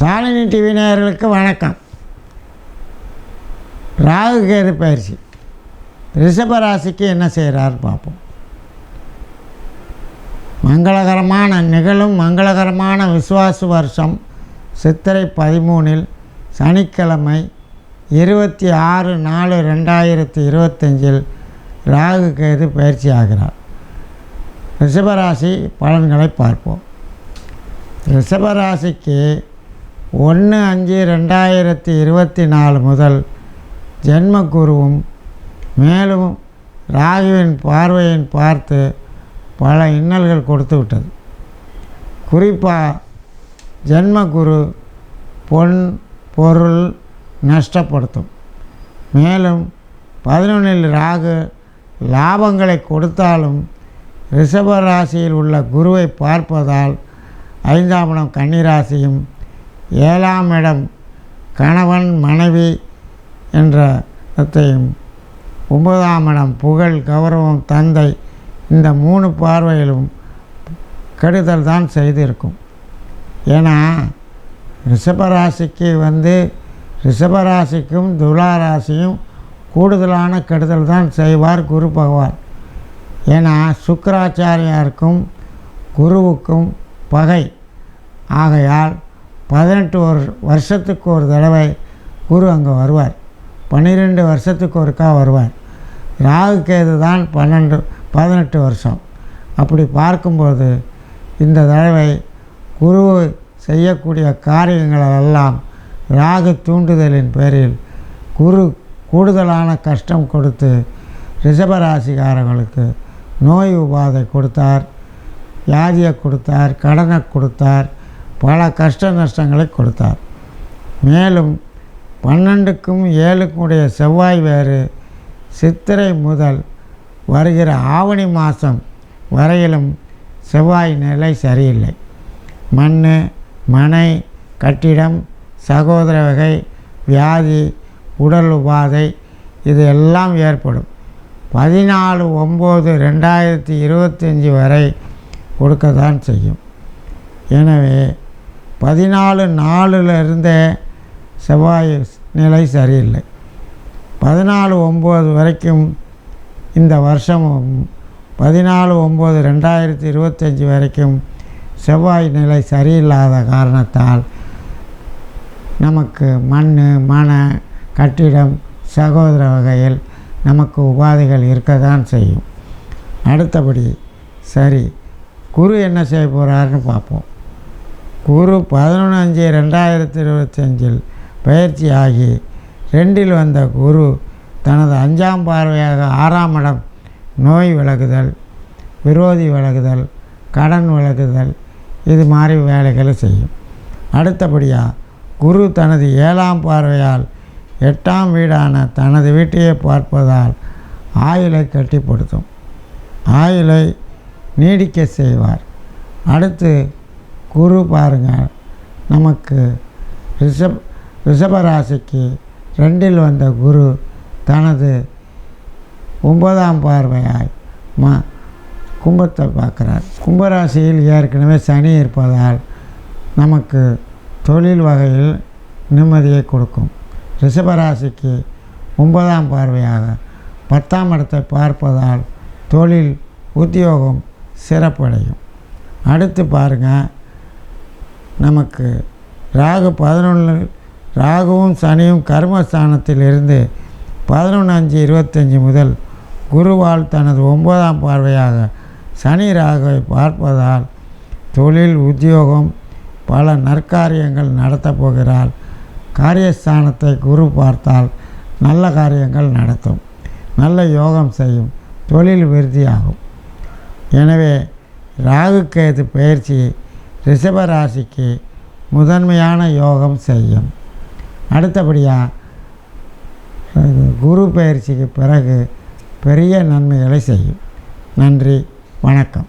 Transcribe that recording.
Shalini TV நேயர்களுக்கு வணக்கம். ராகு கேது பயிற்சி. ரிஷப ராசிக்கு என்ன செய்கிறார் பார்ப்போம். மங்களகரமான நிகழும் மங்களகரமான விசுவாச வருஷம். சித்திரை பதிமூணில் சனிக்கிழமை இருபத்தி ஆறு நாலு ரெண்டாயிரத்தி இருபத்தஞ்சில் ராகு கேது பயிற்சி ஆகிறார். ரிஷபராசி பலன்களை பார்ப்போம். ரிஷபராசிக்கு ஒன்று அஞ்சு ரெண்டாயிரத்தி இருபத்தி நாலு முதல் ஜென்ம குருவும் மேலும் ராகுவின் பார்வையின் பார்த்து பல இன்னல்கள் கொடுத்து விட்டது. குறிப்பாக ஜென்ம குரு பொன் பொருள் நஷ்டப்படுத்தும். மேலும் பதினொன்றில் ராகு லாபங்களை கொடுத்தாலும் ரிஷப ராசியில் உள்ள குருவை பார்ப்பதால் ஐந்தாம் இடம் கன்னிராசியும் ஏழாம் இடம் கணவன் மனைவி என்ற இடத்தையும் ஒன்பதாம் இடம் புகழ் கௌரவம் தந்தை இந்த மூணு பார்வையிலும் கெடுதல் தான் செய்திருக்கும். ஏன்னா ரிஷபராசிக்கு வந்து ரிஷபராசிக்கும் துலா ராசியும் கூடுதலான கெடுதல் தான் செய்வார் குரு பகவான். ஏன்னா சுக்கராச்சாரியாருக்கும் குருவுக்கும் பகை. ஆகையால் பதினெட்டு ஒரு வருஷத்துக்கு ஒரு தடவை குரு அங்கே வருவார். பன்னிரெண்டு வருஷத்துக்கு ஒருக்கா வருவார். ராகு கேது தான் பன்னெண்டு பதினெட்டு வருஷம். அப்படி பார்க்கும்போது இந்த தடவை குரு செய்யக்கூடிய காரியங்களெல்லாம் ராகு தூண்டுதலின் பேரில் குரு கூடுதலான கஷ்டம் கொடுத்து ரிஷபராசிக்காரங்களுக்கு நோய் உபாதை கொடுத்தார் வியாதியை கொடுத்தார் கடனை கொடுத்தார் பல கஷ்ட நஷ்டங்களை கொடுத்தார். மேலும் பன்னெண்டுக்கும் ஏழுக்கும் உடைய செவ்வாய் வேறு சித்திரை முதல் வருகிற ஆவணி மாதம் வரையிலும் செவ்வாய் நிலை சரியில்லை. மண் மனை கட்டிடம் சகோதர வகை வியாதி உடல் உபாதை இது எல்லாம் ஏற்படும். பதினாலு ஒம்பது ரெண்டாயிரத்தி இருபத்தஞ்சி வரை கொடுக்க தான் செய்யும். எனவே பதினாலு நாலில் இருந்தே செவ்வாய் நிலை சரியில்லை. பதினாலு ஒம்பது வரைக்கும் இந்த வருஷம் பதினாலு ஒம்பது ரெண்டாயிரத்தி இருபத்தஞ்சி வரைக்கும் செவ்வாய் நிலை சரியில்லாத காரணத்தால் நமக்கு மண் மன கட்டிடம் சகோதர வகையில் நமக்கு உபாதைகள் இருக்க தான் செய்யும். அடுத்தபடி சரி குரு என்ன செய்ய போகிறாருன்னு பார்ப்போம். குரு பதினொன்று அஞ்சு ரெண்டாயிரத்தி இருபத்தஞ்சில் பயிற்சி ஆகி ரெண்டில் வந்த குரு தனது அஞ்சாம் பார்வையாக ஆறாம் இடம் நோய் விலகுதல் விரோதி விலகுதல் கடன் விலகுதல் இது மாதிரி வேலைகளை செய்யும். அடுத்தபடியாக குரு தனது ஏழாம் பார்வையால் எட்டாம் வீடான தனது வீட்டையே பார்ப்பதால் ஆயுளை கட்டிப்படுத்தும். ஆயுளை நீடிக்க செய்வார். அடுத்து குரு பாருங்கள் நமக்கு ரிஷப் ரிஷபராசிக்கு ரெண்டில் வந்த குரு தனது ஒன்பதாம் பார்வையாய் மா கும்பத்தை பார்க்குறார். கும்பராசியில் ஏற்கனவே சனி இருப்பதால் நமக்கு தொழில் வகையில் நிம்மதியை கொடுக்கும். ரிஷபராசிக்கு ஒன்பதாம் பார்வையாக பத்தாம் இடத்தை பார்ப்பதால் தொழில் உத்தியோகம் சிறப்படையும். அடுத்து பாருங்கள் நமக்கு ராகு பதினொன்று ராகுவும் சனியும் கர்மஸ்தானத்தில் இருந்து பதினொன்று அஞ்சு இருபத்தஞ்சி முதல் குருவால் தனது ஒன்பதாம் பார்வையாக சனி ராகுவை பார்ப்பதால் தொழில் உத்தியோகம் பல நற்காரியங்கள் நடத்தப் போகிறாள் காரியஸ்தானத்தை குரு பார்த்தால் நல்ல காரியங்கள் நடத்தும். நல்ல யோகம் செய்யும். தொழில் விருத்தியாகும். எனவே ராகுக்கேது பயிற்சி ரிஷபராசிக்கு முதன்மையான யோகம் செய்யும். அடுத்தபடியாக குரு பயிற்சிக்கு பிறகு பெரிய நன்மைகளை செய்யும். நன்றி வணக்கம்.